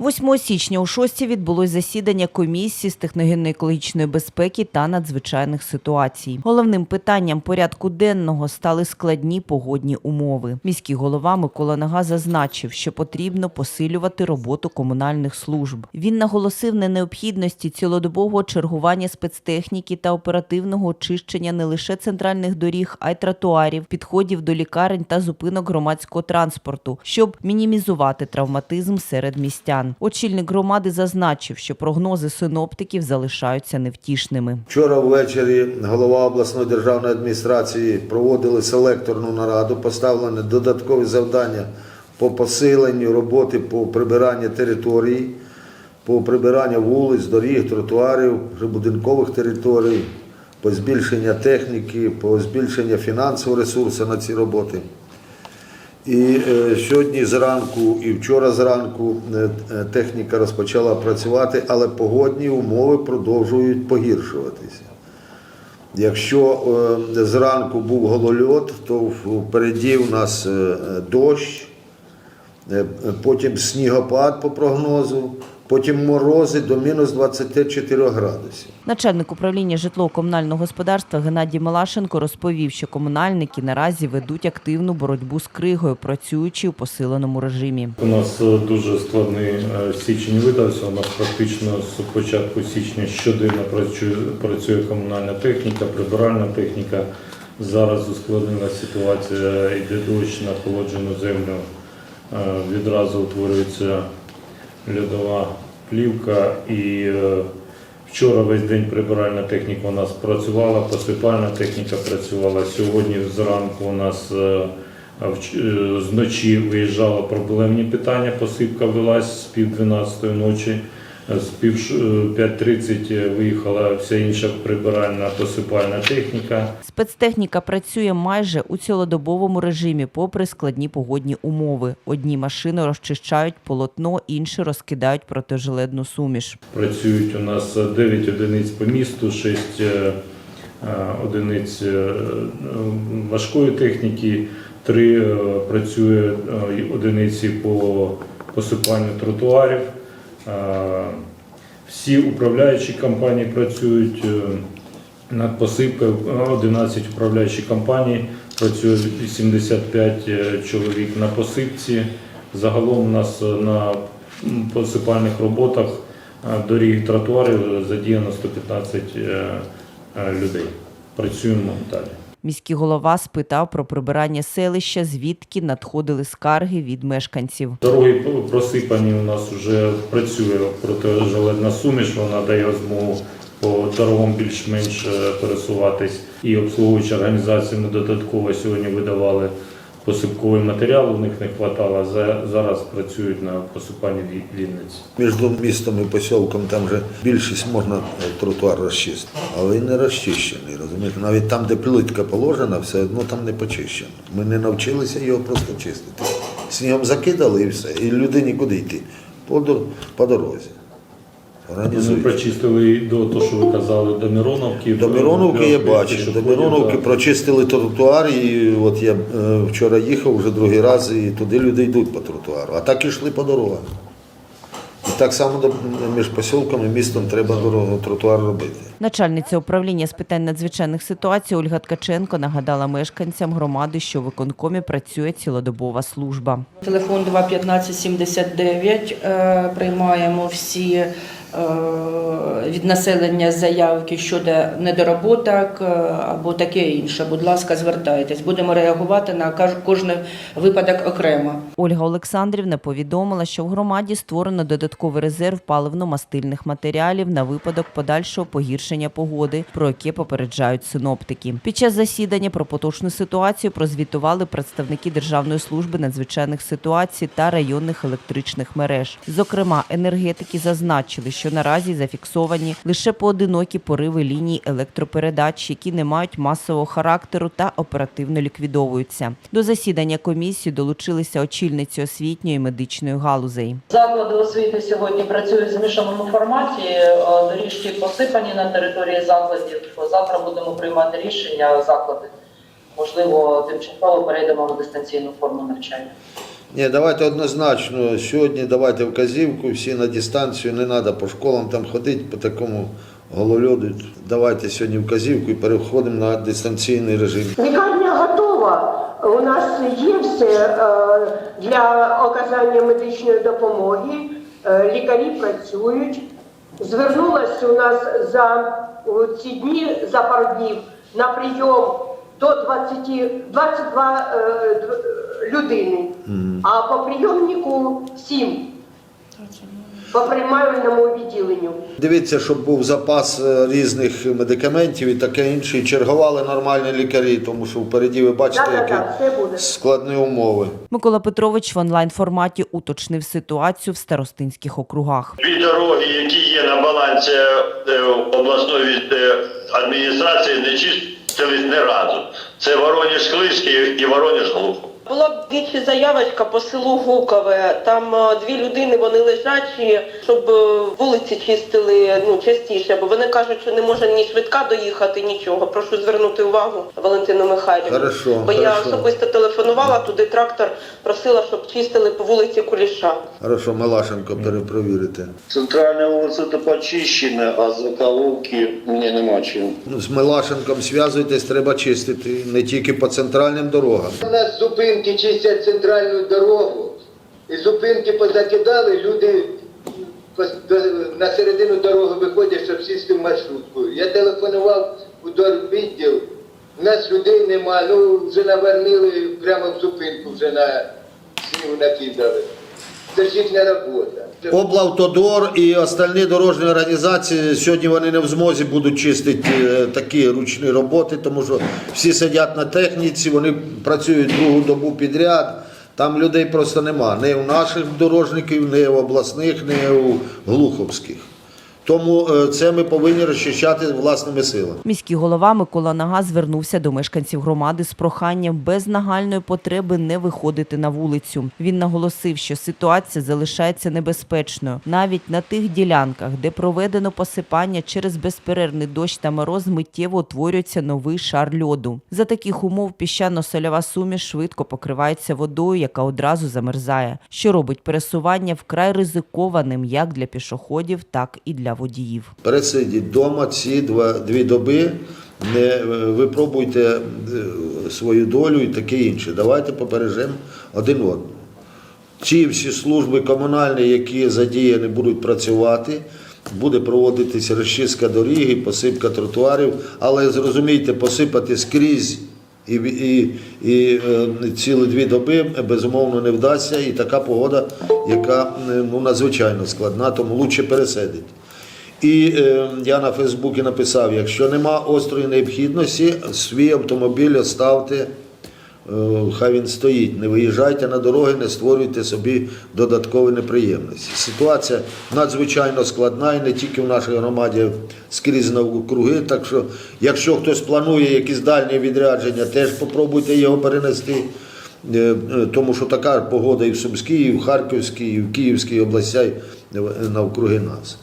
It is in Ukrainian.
8 січня у шості відбулось засідання комісії з техногенно-екологічної безпеки та надзвичайних ситуацій. Головним питанням порядку денного стали складні погодні умови. Міський голова Микола Нага зазначив, що потрібно посилювати роботу комунальних служб. Він наголосив на необхідності цілодобового чергування спецтехніки та оперативного очищення не лише центральних доріг, а й тротуарів, підходів до лікарень та зупинок громадського транспорту, щоб мінімізувати травматизм серед містян. Очільник громади зазначив, що прогнози синоптиків залишаються невтішними. Вчора ввечері голова обласної державної адміністрації проводили селекторну нараду, поставлені додаткові завдання по посиленню роботи по прибиранню території, по прибиранню вулиць, доріг, тротуарів, прибудинкових територій, по збільшенню техніки, по збільшенню фінансового ресурсу на ці роботи. І е, сьогодні зранку і вчора зранку е, е, техніка розпочала працювати, але погодні умови продовжують погіршуватися. Якщо зранку був голольот, то впереді у нас дощ, потім снігопад по прогнозу, потім морози до мінус 24 градусів. Начальник управління житлово-комунального господарства Геннадій Малашенко розповів, що комунальники наразі ведуть активну боротьбу з кригою, працюючи у посиленому режимі. У нас е, дуже складний е, січень видався. У нас практично з початку січня щоденно працює, працює комунальна техніка, прибиральна техніка. Зараз ускладнена ситуація, йде дощ на холоджену землю. Е, Відразу утворюється льодова плівка і е, Вчора весь день прибиральна техніка у нас працювала, посипальна техніка працювала. Сьогодні зранку у нас е, е, зночі виїжджало проблемні питання. Посипка велась з пів 12 ночі. Е, З пів ш- е, 5.30 виїхала вся інша прибиральна посипальна техніка. Спецтехніка працює майже у цілодобовому режимі, попри складні погодні умови. Одні машини розчищають полотно, інші розкидають протижеледну суміш. Працюють у нас 9 одиниць по місту, 6 е, е, одиниць е, важкої техніки, 3 працює е, одиниці по посипанню тротуарів. Е, Всі управляючі компанії працюють е, над посипкою, 11 управляючих компаній, працює 85 е, чоловік на посипці. Загалом у нас е, на посипальних роботах е, доріг тротуарів задіяно 115 е, е, людей. Працюємо далі. Міський голова спитав про прибирання селища, звідки надходили скарги від мешканців. Дороги просипані у нас вже працює протижеледна суміш, вона дає змогу по дорогам більш-менш е, пересуватись. І обслуговуючі організації ми додатково сьогодні видавали посипковий матеріал, у них не вистачало. Зараз працюють на посипанні Вінниці. Між містом і посілком там вже більшість можна е, тротуар розчистити, але він не розчищений. Розумієте, навіть там, де плитка положена, все одно там не почищено. Ми не навчилися його просто чистити. Снігом закидали і все. І людині куди йти? По дорозі. Ми Організують. прочистили до того, що ви казали, до Мироновки. До Мироновки я бачив. До Мироновки прочистили тротуар, і от я е, вчора їхав вже другий раз, і туди люди йдуть по тротуару. А так ішли по дорогах. І так само до- між посілком і містом треба дорогу, тротуар робити. Начальниця управління з питань надзвичайних ситуацій Ольга Ткаченко нагадала мешканцям громади, що в виконкомі працює цілодобова служба. Телефон 21579. Е, Приймаємо всі від населення заявки щодо недороботок е, або таке інше. Будь ласка, звертайтесь. Будемо реагувати на кожний випадок окремо. Ольга Олександрівна повідомила, що в громаді створено додатковий резерв паливно-мастильних матеріалів на випадок подальшого погіршення погоди, про яке попереджають синоптики. Під час засідання про поточну ситуацію прозвітували представники Державної служби надзвичайних ситуацій та районних електричних мереж. Зокрема, енергетики зазначили, що наразі зафіксовані лише поодинокі пориви ліній електропередач, які не мають масового характеру та оперативно ліквідовуються. До засідання комісії долучилися очільниці освітньої медичної галузей. Заклади освіти сьогодні працюють в змішаному форматі. Е, Доріжки посипані на території закладів. Завтра будемо приймати рішення заклади. Можливо, тимчасово перейдемо на дистанційну форму навчання. Ні, давайте однозначно. Сьогодні давайте вказівку, всі на дистанцію, не треба по школам там ходити по такому голольоду. Давайте сьогодні вказівку і переходимо на дистанційний режим. Лікарня готова. У нас є все е, для оказання медичної допомоги. Е, Лікарі працюють. Звернулася у нас за ці дні, за пару днів на прийом до 20, 22 е, людини, а по прийомнику 7 по приймальному відділенню. Дивіться, щоб був запас е, різних медикаментів і таке інше. І чергували нормальні лікарі, тому що впереді ви бачите, Так, так, які так, буде. складні умови. Микола Петрович в онлайн-форматі уточнив ситуацію в старостинських округах. Дві дороги, які є на балансі е, обласної е, адміністрації, не чистились не разу. Це Вороніж Клишки і Вороніж Була двічі заявочка по селу Гукове. Там е, дві людини вони лежачі, щоб е, вулиці чистили ну частіше, бо вони кажуть, що не може ні швидка доїхати, нічого. Прошу звернути увагу Валентину Михайлівну. Хорошо, бо я особисто телефонувала туди. Трактор просила, щоб чистили по вулиці Куліша. Хорошо, Малашенко перепровірити. Центральная улица то почищена, а з заколовки мне нема чим. Ну, з Милашенком зв'язуйтесь, треба чистити не тільки по центральним дорогам. У нас зупинки чистять центральну дорогу, і зупинки позакидали, люди на середину дороги виходять, щоб сісти в маршрутку. Я телефонував у дорвідділ, у нас людей нема, ну вже навернили прямо в зупинку, вже на снігу накидали. Це робота. Облавтодор і остальні дорожні організації сьогодні вони не в змозі будуть чистити е, такі ручні роботи, тому що всі сидять на техніці, вони працюють другу добу підряд. Там людей просто нема. Не у наших дорожників, не у обласних, не у глуховських. Тому е, це ми повинні розчищати власними силами. Міський голова Микола Нага звернувся до мешканців громади з проханням без нагальної потреби не виходити на вулицю. Він наголосив, що ситуація залишається небезпечною навіть на тих ділянках, де проведено посипання через безперервний дощ та мороз, миттєво утворюється новий шар льоду. За таких умов піщано-сольова суміш швидко покривається водою, яка одразу замерзає, що робить пересування вкрай ризикованим як для пішоходів, так і для водіїв. Пересидіть вдома ці два, дві доби, не е, випробуйте е, свою долю і таке інше. Давайте побережемо один одного. Ті всі служби комунальні, які задіяні, будуть працювати. Буде проводитися розчистка доріг, посипка тротуарів, але зрозумійте, посипати скрізь і, і, і е, цілі дві доби безумовно не вдасться. І така погода, яка ну, надзвичайно складна, тому лучше пересидить. І е, я на Фейсбуці написав: якщо нема острої необхідності, свій автомобіль оставте, е, хай він стоїть. Не виїжджайте на дороги, не створюйте собі додаткові неприємності. Ситуація надзвичайно складна і не тільки в нашій громаді, скрізь на округи. Так що, якщо хтось планує якісь дальні відрядження, теж попробуйте його перенести. Е, е, Тому що така погода і в Сумській, і в Харківській, і в Київській областях навкруги нас.